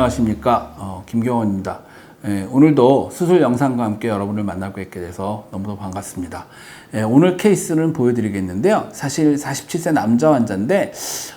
안녕하십니까 어, 김경원입니다. 예, 오늘도 수술 영상과 함께 여러분을 만나고 있게 돼서 너무도 반갑습니다. 예, 오늘 케이스는 보여드리겠는데요. 사실 47세 남자 환자인데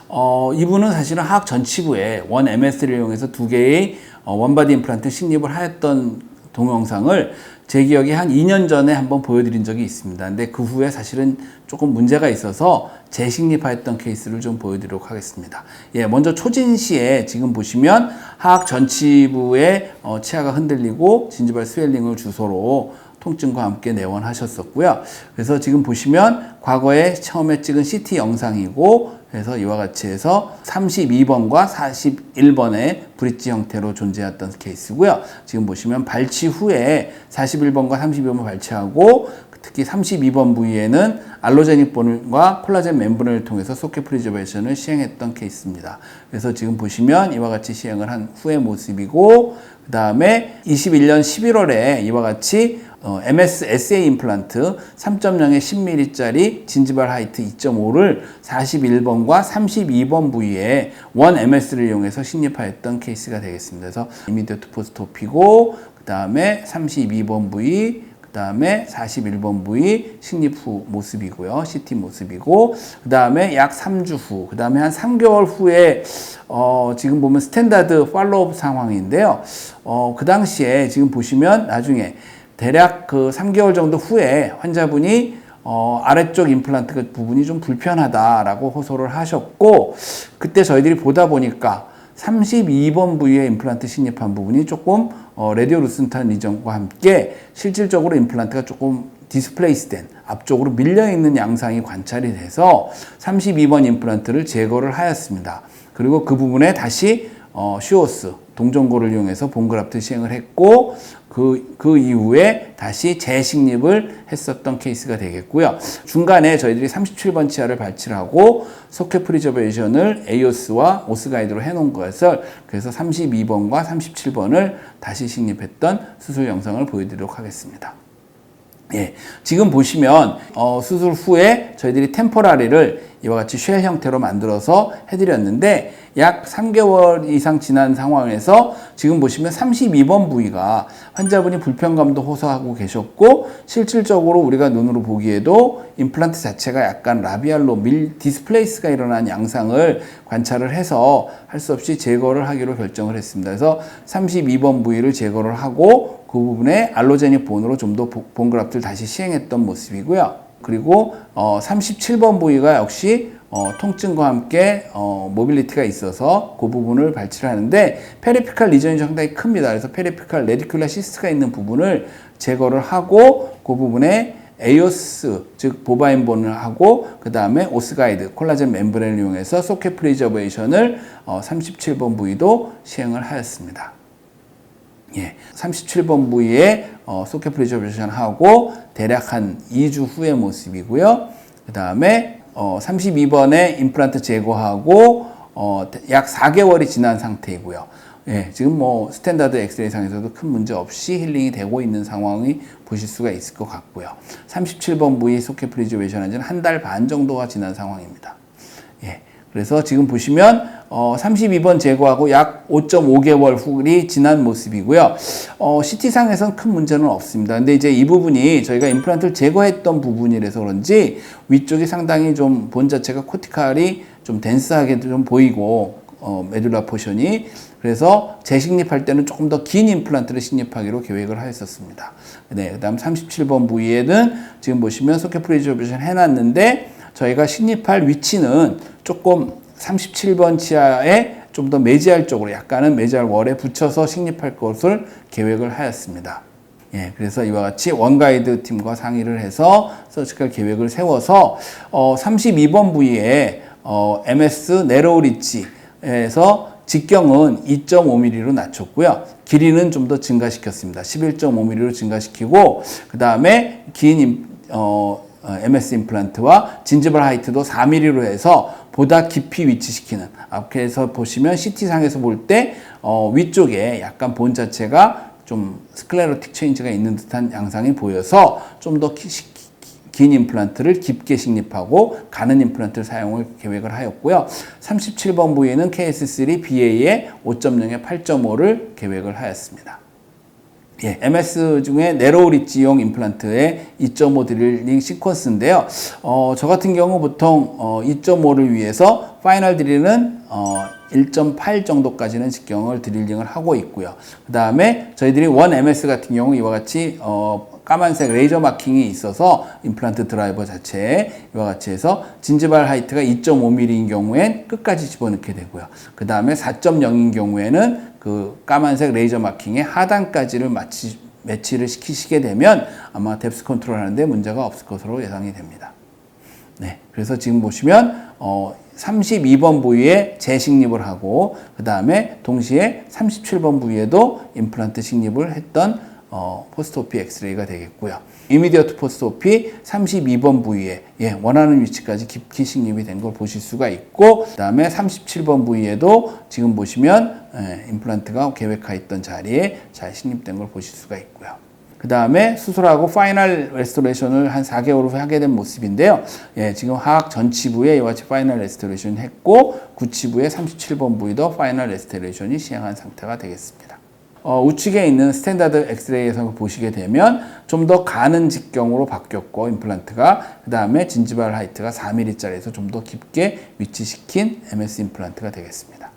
어, 이분은 사실은 하악 전치부에 원 MS를 이용해서 두 개의 어, 원바디 임플란트 식립을 하였던 동영상을 제 기억에 한 2년 전에 한번 보여드린 적이 있습니다. 근데 그 후에 사실은 조금 문제가 있어서 재식립하였던 케이스를 좀 보여드리도록 하겠습니다. 예, 먼저 초진 시에 지금 보시면 하악 전치부의 어, 치아가 흔들리고 진지발 스웰링을 주소로 통증과 함께 내원하셨었고요. 그래서 지금 보시면 과거에 처음에 찍은 CT 영상이고 그래서 이와 같이 해서 32번과 41번의 브릿지 형태로 존재했던 케이스고요. 지금 보시면 발치 후에 41번과 32번을 발치하고 특히 32번 부위에는 알로제닉 본과 콜라겐 멤브레인을 통해서 소켓 프리저베이션을 시행했던 케이스입니다. 그래서 지금 보시면 이와 같이 시행을 한 후의 모습이고 그 다음에 21년 11월에 이와 같이 어, MS SA 임플란트 3.0의 10mm짜리 진지발 하이트 2.5를 41번과 32번 부위에 원 MS를 이용해서 식립하였던 케이스가 되겠습니다. 그래서 이미디어트 포스토피고 그 다음에 32번 부위 그 다음에 41번 부위 식립 후 모습이고요. CT 모습이고 그 다음에 약 3주 후, 그 다음에 한 3개월 후에 어, 지금 보면 스탠다드 팔로업 상황인데요. 어, 그 당시에 지금 보시면 나중에 대략 그 3개월 정도 후에 환자분이 어, 아래쪽 임플란트 그 부분이 좀 불편하다라고 호소를 하셨고 그때 저희들이 보다 보니까 32번 부위에 임플란트 식립한 부분이 조금 어, 레디오 루슨탄 리전과 함께 실질적으로 임플란트가 조금 디스플레이스된 앞쪽으로 밀려 있는 양상이 관찰이 돼서 32번 임플란트를 제거를 하였습니다. 그리고 그 부분에 다시 어, 슈오스 동전고를 이용해서 본그라프트 시행을 했고 그, 그 이후에 다시 재식립을 했었던 케이스가 되겠고요. 중간에 저희들이 37번 치아를 발치를 하고 소켓 프리저베이션을 에이오스와 오스 가이드로 해놓은 것을 그래서 32번과 37번을 다시 식립했던 수술 영상을 보여드리도록 하겠습니다. 예, 지금 보시면 어, 수술 후에 저희들이 템포라리를 이와 같이 쉘 형태로 만들어서 해드렸는데 약 3개월 이상 지난 상황에서 지금 보시면 32번 부위가 환자분이 불편감도 호소하고 계셨고 실질적으로 우리가 눈으로 보기에도 임플란트 자체가 약간 라비알로 밀 디스플레이스가 일어난 양상을 관찰을 해서 할 수 없이 제거를 하기로 결정을 했습니다. 그래서 32번 부위를 제거를 하고 그 부분에 알로제닉 본으로 좀 더 본그라프트를 다시 시행했던 모습이고요. 그리고 어, 37번 부위가 역시 어, 통증과 함께 어, 모빌리티가 있어서 그 부분을 발치를 하는데 페리피칼 리전이 상당히 큽니다. 그래서 페리피칼 레디큘라 시스트가 있는 부분을 제거를 하고 그 부분에 에이오스 즉 보바인본을 하고 그 다음에 오스가이드 콜라겐 멤브레인을 이용해서 소켓 프리저베이션을 어, 37번 부위도 시행을 하였습니다. 예, 37번 부위에 어, 소켓 프리저베이션 하고 대략 한 2주 후의 모습이고요. 그 다음에 어, 32번에 임플란트 제거하고 어, 약 4개월이 지난 상태이고요. 예, 지금 뭐 스탠다드 엑스레이 상에서도 큰 문제 없이 힐링이 되고 있는 상황이 보실 수가 있을 것 같고요. 37번 부위 소켓 프리저베이션 한 지는 한 달 반 정도가 지난 상황입니다. 예. 그래서 지금 보시면 어, 32번 제거하고 약 5.5개월 후이 지난 모습이고요. 어, CT상에서는 큰 문제는 없습니다. 근데 이제 이 부분이 저희가 임플란트를 제거했던 부분이라서 그런지 위쪽이 상당히 좀 본 자체가 코티칼이 좀 덴스하게 좀 보이고 어, 메듈라 포션이 그래서 재식립할 때는 조금 더 긴 임플란트를 식립하기로 계획을 하였었습니다. 네, 그다음 37번 부위에는 지금 보시면 소켓 프리저베이션 해놨는데 저희가 식립할 위치는 조금 37번 치아에 좀 더 매지알 쪽으로 약간은 매지알 월에 붙여서 식립할 것을 계획을 하였습니다. 예, 그래서 이와 같이 원가이드 팀과 상의를 해서 서지컬 계획을 세워서 어, 32번 부위에 어, MS 네로리치에서 직경은 2.5mm로 낮췄고요. 길이는 좀 더 증가시켰습니다. 11.5mm로 증가시키고 그 다음에 긴 임, 어, MS 임플란트와 진지발 하이트도 4mm로 해서 보다 깊이 위치시키는 앞에서 보시면 CT상에서 볼때 어, 위쪽에 약간 본 자체가 좀 스클레로틱 체인지가 있는 듯한 양상이 보여서 좀 더 긴 임플란트를 깊게 식립하고 가는 임플란트를 사용을 계획을 하였고요. 37번 부위에는 KS3 BA의 5.0에 8.5를 계획을 하였습니다. 예, MS 중에 네로우 리치용 임플란트의 2.5 드릴링 시퀀스인데요. 어, 저 같은 경우 보통 어, 2.5를 위해서 파이널 드릴은 어, 1.8 정도까지는 직경을 드릴링을 하고 있고요. 그 다음에 저희들이 원 MS 같은 경우 이와 같이 어, 까만색 레이저 마킹이 있어서 임플란트 드라이버 자체에 이와 같이 해서 진지발 하이트가 2.5mm인 경우엔 끝까지 집어넣게 되고요. 그 다음에 4.0인 경우에는 그 까만색 레이저 마킹의 하단까지를 마치, 매치를 시키시게 되면 아마 뎁스 컨트롤 하는데 문제가 없을 것으로 예상이 됩니다. 네. 그래서 지금 보시면, 어, 32번 부위에 재식립을 하고, 그 다음에 동시에 37번 부위에도 임플란트 식립을 했던, 어, 포스트오피 엑스레이가 되겠고요. 이미디어트 포스트오피 32번 부위에, 예, 원하는 위치까지 깊게 식립이 된 걸 보실 수가 있고, 그 다음에 37번 부위에도 지금 보시면, 예, 임플란트가 계획하였던 자리에 잘 식립된 걸 보실 수가 있고요. 그 다음에 수술하고 파이널 레스토레이션을 한 4개월 후에 하게 된 모습인데요. 예, 지금 하악 전치부에 이와 같이 파이널 레스토레이션 했고, 구치부에 37번 부위도 파이널 레스토레이션이 시행한 상태가 되겠습니다. 어, 우측에 있는 스탠다드 엑스레이에서 보시게 되면 좀 더 가는 직경으로 바뀌었고 임플란트가 그 다음에 진지발 하이트가 4mm짜리에서 좀 더 깊게 위치시킨 MS 임플란트가 되겠습니다.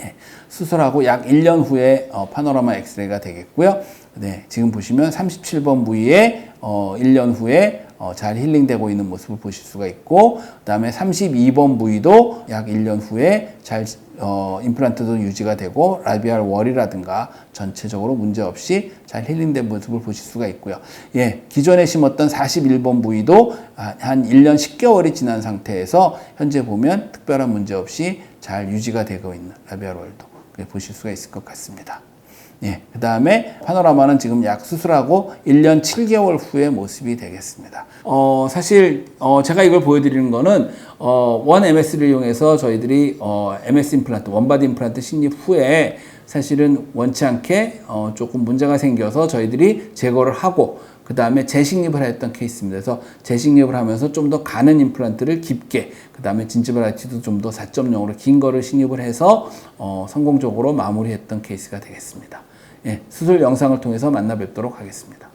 예, 수술하고 약 1년 후에 어, 파노라마 엑스레이가 되겠고요. 네, 지금 보시면 37번 부위에 어, 1년 후에 어, 잘 힐링되고 있는 모습을 보실 수가 있고 그 다음에 32번 부위도 약 1년 후에 잘 어, 임플란트도 유지가 되고 라비알 월이라든가 전체적으로 문제 없이 잘 힐링된 모습을 보실 수가 있고요. 예, 기존에 심었던 41번 부위도 한 1년 10개월이 지난 상태에서 현재 보면 특별한 문제 없이 잘 유지가 되고 있는 라비알 월도 보실 수가 있을 것 같습니다. 예, 그 다음에 파노라마는 지금 약 수술하고 1년 7개월 후의 모습이 되겠습니다. 어, 사실, 어, 제가 이걸 보여드리는 거는, 어, 원 MS를 이용해서 저희들이, 어, MS 임플란트, 원바디 임플란트 식립 후에 사실은 원치 않게, 어, 조금 문제가 생겨서 저희들이 제거를 하고, 그 다음에 재식립을 했던 케이스입니다. 그래서 재식립을 하면서 좀 더 가는 임플란트를 깊게, 그 다음에 진지브라이티도 좀 더 4.0으로 긴 거를 식립을 해서, 어, 성공적으로 마무리했던 케이스가 되겠습니다. 예, 수술 영상을 통해서 만나 뵙도록 하겠습니다.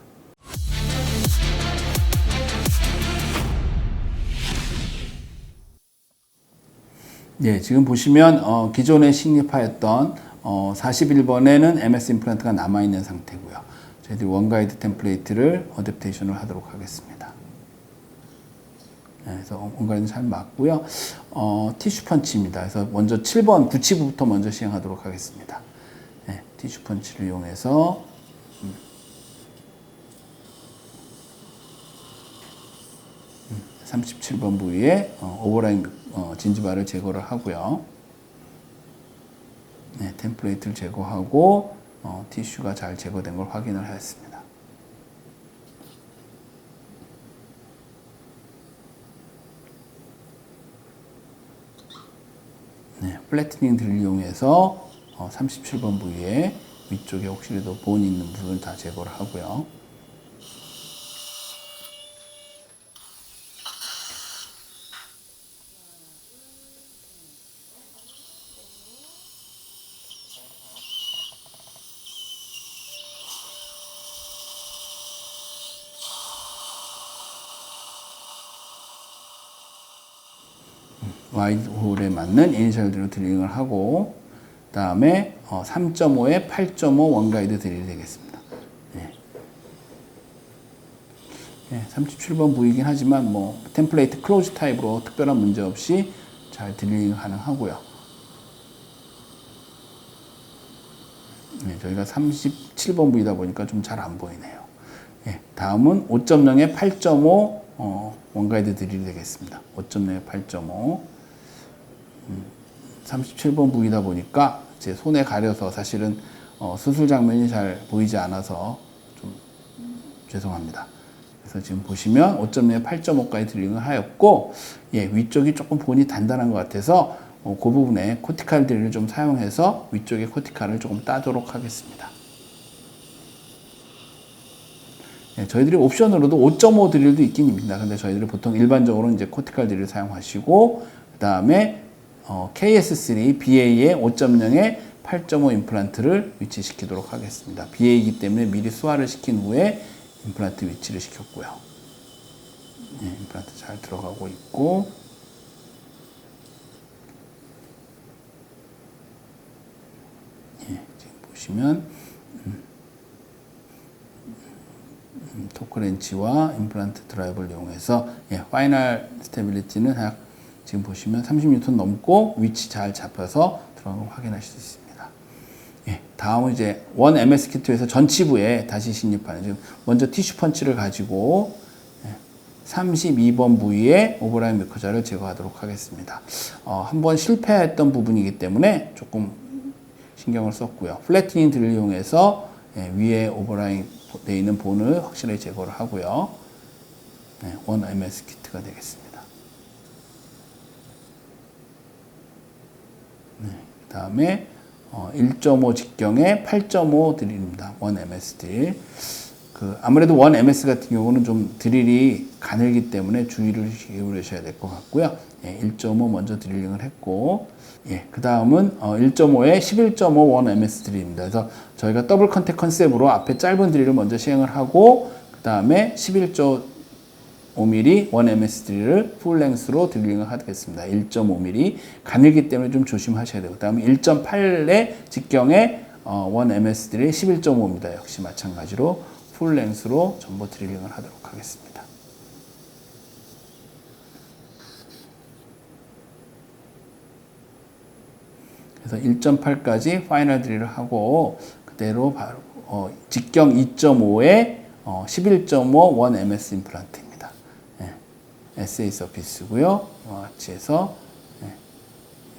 예, 지금 보시면 어, 기존에 식립하였던 어, 41번에는 MS 임플란트가 남아있는 상태고요. 저희들이 원가이드 템플레이트를 어댑테이션을 하도록 하겠습니다. 네, 그래서 원가이드는 잘 맞고요. 어, 티슈 펀치입니다. 그래서 먼저 7번 구치부부터 먼저 시행하도록 하겠습니다. 네, 티슈 펀치를 이용해서 음. 음, 37번 부위에 어, 오버라인 어, 진지바를 제거를 하고요. 네, 템플레이트를 제거하고 어, 티슈가 잘 제거된 걸 확인을 하였습니다. 네, 플래트닝 드릴 이용해서 어, 37번 부위에 위쪽에 혹시라도 본 있는 부분을 다 제거를 하고요. 와이드 홀에 맞는 이니셜 드릴링을 하고 다음에 어, 3.5에 8.5 원가이드 드릴이 되겠습니다. 예. 예, 37번 부위이긴 하지만 뭐 템플레이트 클로즈 타입으로 특별한 문제 없이 잘 드릴링 가능하고요. 예, 저희가 37번 부위다 보니까 좀 잘 안 보이네요. 예, 다음은 5.0에 8.5 어, 원가이드 드릴이 되겠습니다. 5.0에 8.5 37번 부위다 보니까 제 손에 가려서 사실은 어, 수술 장면이 잘 보이지 않아서 좀 죄송합니다. 그래서 지금 보시면 5.0에 8.5까지 드링을 하였고 예, 위쪽이 조금 본이 단단한 것 같아서 어, 그 부분에 코티칼 드릴을 좀 사용해서 위쪽에 코티칼을 조금 따도록 하겠습니다. 예, 저희들이 옵션으로도 5.5 드릴도 있긴 입니다. 근데 저희들이 보통 일반적으로 이제 코티칼 드릴 사용하시고 그 다음에 어, KS3 BA의 5.0에 8.5 임플란트를 위치시키도록 하겠습니다. BA이기 때문에 미리 수화를 시킨 후에 임플란트 위치를 시켰고요. 예, 임플란트 잘 들어가고 있고 예, 지금 보시면 음, 음, 토크렌치와 임플란트 드라이브를 이용해서 예, 파이널 스테빌리티는 약 지금 보시면 30N 넘고 위치 잘 잡혀서 들어간 걸 확인하실 수 있습니다. 예, 다음은 이제 원 MS 키트에서 전치부에 다시 진입하는 지금 먼저 티슈 펀치를 가지고 예, 32번 부위에 오버라인 미커자를 제거하도록 하겠습니다. 어, 한번 실패했던 부분이기 때문에 조금 신경을 썼고요. 플래티닝 드릴 이용해서 예, 위에 오버라인 돼 있는 본을 확실하게 제거를 하고요. 네, 원 MS 키트가 되겠습니다. 네, 그 다음에 어, 1.5 직경에 8.5 드릴입니다. 원 MS 드릴. 그 아무래도 원 MS 같은 경우는 좀 드릴이 가늘기 때문에 주의를 기울이셔야 될 것 같고요. 예, 1.5 먼저 드릴링을 했고, 예, 그 다음은 어, 1.5에 11.5원 MS 드릴입니다. 그래서 저희가 더블 컨택 컨셉으로 앞에 짧은 드릴을 먼저 시행을 하고, 그 다음에 11.5 5mm 원 MS 드릴을 풀랭스로 드릴링을 하겠습니다. 1.5mm 가늘기 때문에 좀 조심하셔야 되고 그다음에 1.8의 직경에 어, 원 MS 드릴 11.5입니다. 역시 마찬가지로 풀랭스로 전부 드릴링을 하도록 하겠습니다. 그래서 1.8까지 파이널 드릴을 하고 그대로 바로 어, 직경 2.5에 어, 11.5원 MS 임플란트입니다. 예, SA 서피스고요. 예,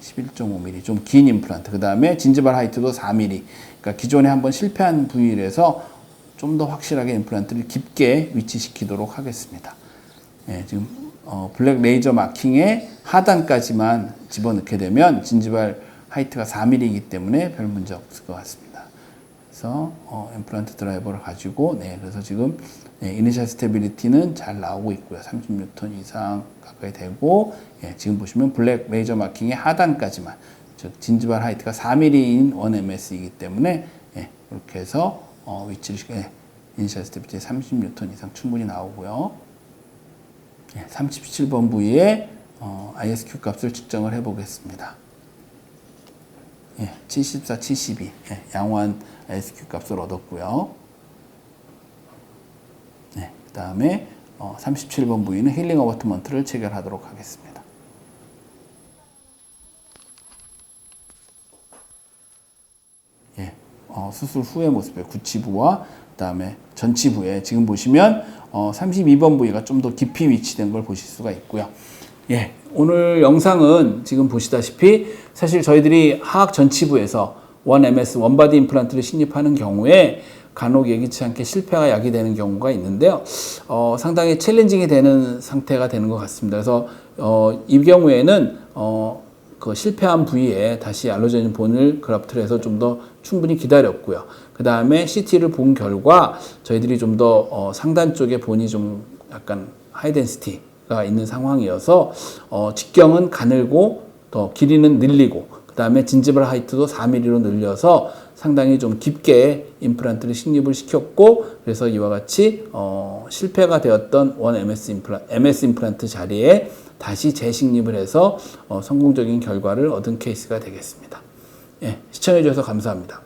11.5mm 좀 긴 임플란트. 그 다음에 진지발 하이트도 4mm. 그러니까 기존에 한번 실패한 부위에서 좀 더 확실하게 임플란트를 깊게 위치시키도록 하겠습니다. 예, 지금 어, 블랙 레이저 마킹의 하단까지만 집어넣게 되면 진지발 하이트가 4mm이기 때문에 별 문제 없을 것 같습니다. 그래서 어, 임플란트 드라이버를 가지고 네 그래서 지금 네, 이니셜 스테빌리티는 잘 나오고 있고요. 30N 이상 가까이 되고 예, 지금 보시면 블랙 레이저 마킹의 하단까지만 즉 진지발 하이트가 4mm인 1MS이기 때문에 예, 이렇게 해서 어, 위치를 예, 이니셜 스테빌리티 30N 이상 충분히 나오고요. 예, 37번 부위에 어, ISQ 값을 측정을 해 보겠습니다. 예, 74, 72 예, 양호한 SQ 값을 얻었고요. 네, 그 다음에 어, 37번 부위는 힐링 어버트먼트를 체결하도록 하겠습니다. 예, 어, 수술 후의 모습의 구치부와 그다음에 전치부에 지금 보시면 어, 32번 부위가 좀 더 깊이 위치된 걸 보실 수가 있고요. 예, 오늘 영상은 지금 보시다시피 사실 저희들이 하악 전치부에서 원 MS 원바디 임플란트를 신입하는 경우에 간혹 예기치 않게 실패가 야기되는 경우가 있는데요. 어, 상당히 챌린징이 되는 상태가 되는 것 같습니다. 그래서 어, 이 경우에는 어, 그 실패한 부위에 다시 알로제닌 본을 그랍트해서 좀 더 충분히 기다렸고요. 그 다음에 CT를 본 결과 저희들이 좀 더 어, 상단 쪽에 본이 좀 약간 하이덴시티가 있는 상황이어서 어, 직경은 가늘고 더 길이는 늘리고 그 다음에 진지발 하이트도 4mm로 늘려서 상당히 좀 깊게 임플란트를 식립을 시켰고 그래서 이와 같이 어, 실패가 되었던 원 MS 임플란트, MS 임플란트 자리에 다시 재식립을 해서 어, 성공적인 결과를 얻은 케이스가 되겠습니다. 예, 시청해 주셔서 감사합니다.